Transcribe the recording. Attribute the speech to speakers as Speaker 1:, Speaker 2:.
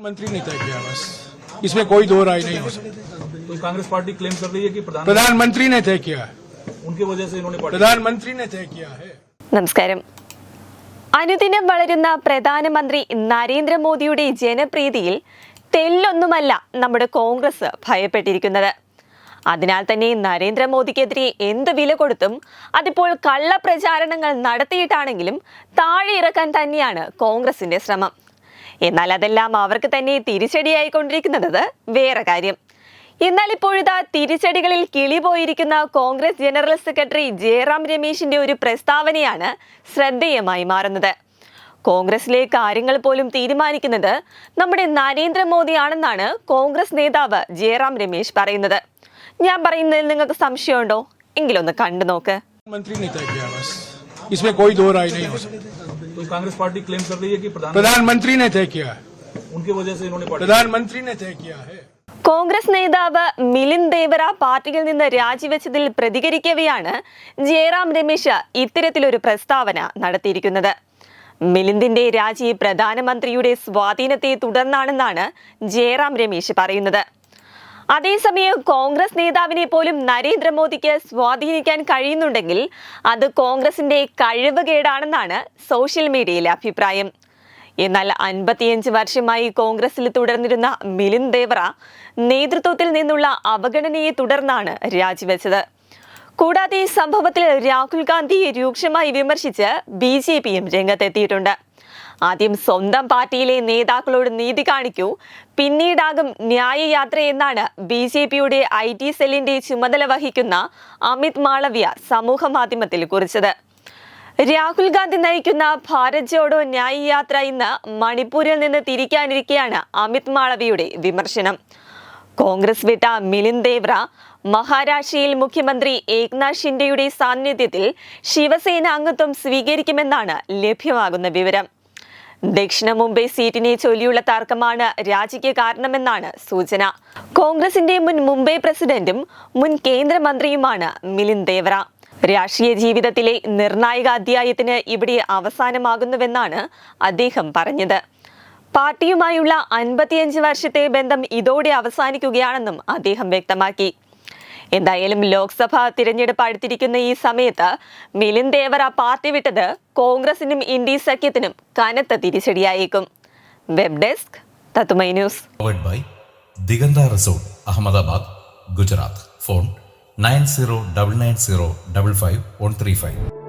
Speaker 1: मंत्री ने तय किया बस इसमें कोई दो राय नहीं हो सकती
Speaker 2: तो कांग्रेस पार्टी क्लेम कर रही है कि प्रधान
Speaker 1: प्रधानमंत्री ने तय किया है
Speaker 2: उनकी वजह से इन्होंने पार्टी
Speaker 1: प्रधानमंत्री ने तय किया है
Speaker 3: നമസ്കാരം അനുദിനം വളരുന്ന പ്രധാനമന്ത്രി നരേന്ദ്രമോദിയുടെ ജനപ്രീതിയിൽ തെല്ലൊന്നുമല്ല നമ്മുടെ കോൺഗ്രസ് ഭയപ്പെട്ടിരിക്കുന്നത് അതിനാൽ തന്നെ നരേന്ദ്രമോദിക്കെതിരെ എന്ത് വില കൊടുത്തും അതിപ്പോൾ കള്ളപ്രചാരണങ്ങൾ നടത്തിയിട്ടാണെങ്കിലും താഴെ ഇറക്കാൻ തന്നെയാണ് കോൺഗ്രസിന്റെ ശ്രമം എന്നാൽ അതെല്ലാം അവർക്ക് തന്നെ തിരിച്ചടിയായിക്കൊണ്ടിരിക്കുന്നത് വേറെ കാര്യം. എന്നാൽ ഇപ്പോഴിതാ തിരിച്ചടികളിൽ കിളിപോയിരിക്കുന്ന കോൺഗ്രസ് ജനറൽ സെക്രട്ടറി ജയറാം രമേശിന്റെ ഒരു പ്രസ്താവനയാണ് ശ്രദ്ധേയമായി മാറുന്നത്. കോൺഗ്രസിലെ കാര്യങ്ങൾ പോലും തീരുമാനിക്കുന്നത് നമ്മുടെ നരേന്ദ്രമോദിയാണെന്നാണ് കോൺഗ്രസ് നേതാവ് ജയറാം രമേശ് പറയുന്നത്. ഞാൻ പറയുന്നതിൽ നിങ്ങൾക്ക് സംശയമുണ്ടോ? എങ്കിലൊന്ന് കണ്ടു നോക്ക്.
Speaker 1: मंत्री ने तय किया बस इसमें कोई दो राय नहीं हो सकती
Speaker 2: तो कांग्रेस पार्टी क्लेम कर रही है कि प्रधान
Speaker 1: प्रधानमंत्री ने तय किया है
Speaker 2: उनकी वजह से इन्होंने पार्टी
Speaker 1: प्रधानमंत्री ने तय किया है
Speaker 3: കോൺഗ്രസ് നേതാവ് മിലിന്ദ് ദേവറ പാർട്ടിയിൽ നിന്ന് രാജിവെച്ചതിൽ പ്രതികരിക്കവെയാണ് ജയറാം രമേശ് ഇത്തരത്തിലൊരു പ്രസ്താവന നടത്തിയിരിക്കുന്നത് മിലിന്ദിന്റെ രാജി പ്രധാനമന്ത്രിയുടെ സ്വാധീനത്തെ തുടർന്നാണെന്നാണ് ജയറാം രമേശ് പറയുന്നത് അതേസമയം കോൺഗ്രസ് നേതാവിനെ പോലും നരേന്ദ്രമോദിക്ക് സ്വാധീനിക്കാൻ കഴിയുന്നുണ്ടെങ്കിൽ അത് കോൺഗ്രസിന്റെ കഴിവുകേടാണെന്നാണ് സോഷ്യൽ മീഡിയയിലെ അഭിപ്രായം. എന്നാൽ അൻപത്തിയഞ്ച് വർഷമായി കോൺഗ്രസിൽ തുടർന്നിരുന്ന മിലിന്ദ് ദേവറ നേതൃത്വത്തിൽ നിന്നുള്ള അവഗണനയെ തുടർന്നാണ് രാജിവെച്ചത്. കൂടാതെ ഈ സംഭവത്തിൽ രാഹുൽ ഗാന്ധിയെ രൂക്ഷമായി വിമർശിച്ച് ബി ജെ പിയും രംഗത്തെത്തിയിട്ടുണ്ട്. ആദ്യം സ്വന്തം പാർട്ടിയിലെ നേതാക്കളോട് നീതി കാണിക്കൂ. പിന്നീടാകും ന്യായയാത്ര എന്നാണ് ബി ജെ പിയുടെ ഐ ടി സെല്ലിന്റെ ചുമതല വഹിക്കുന്ന അമിത് മാളവ്യ സമൂഹ മാധ്യമത്തിൽ കുറിച്ചത്. രാഹുൽ ഗാന്ധി നയിക്കുന്ന ഭാരത് ജോഡോ ന്യായ് യാത്ര ഇന്ന് മണിപ്പൂരിൽ നിന്ന് തിരിക്കാനിരിക്കെയാണ് അമിത് മാളവിയുടെ വിമർശനം. കോൺഗ്രസ് വിട്ട മിലിന്ദ് ദേവ്ര മഹാരാഷ്ട്രയിൽ മുഖ്യമന്ത്രി ഏക്നാഥ് ഷിൻഡെയുടെ സാന്നിധ്യത്തിൽ ശിവസേന അംഗത്വം സ്വീകരിക്കുമെന്നാണ് ലഭ്യമാകുന്ന വിവരം. ദക്ഷിണ മുംബൈ സീറ്റിനെ ചൊല്ലിയുള്ള തർക്കമാണ് രാജിക്ക് കാരണമെന്നാണ് സൂചന. കോൺഗ്രസിന്റെ മുൻ മുംബൈ പ്രസിഡന്റും മുൻ കേന്ദ്രമന്ത്രിയുമാണ് മിലിന്ദ് ദേവറ രാഷ്ട്രീയ ജീവിതത്തിലെ നിർണായക അധ്യായത്തിന് ഇവിടെ അവസാനമാകുന്നുവെന്നാണ് അദ്ദേഹം പറഞ്ഞത്. പാർട്ടിയുമായുള്ള അൻപത്തിയഞ്ച് വർഷത്തെ ബന്ധം ഇതോടെ അവസാനിക്കുകയാണെന്നും അദ്ദേഹം വ്യക്തമാക്കി. എന്തായാലും ലോക്സഭ തിരഞ്ഞെടുപ്പ് അടുത്തിരിക്കുന്ന ഈ സമയത്ത് മിലിന്ദ് ദേവറ പാർട്ടി വിട്ടത് കോൺഗ്രസിനും ഇന്ത്യ സഖ്യത്തിനും കനത്ത തിരിച്ചടിയായേക്കും. Web desk
Speaker 4: Thathumai news. Digantha resort Ahmedabad Gujarat. Phone nine zero double nine zero double five one three 9099055135.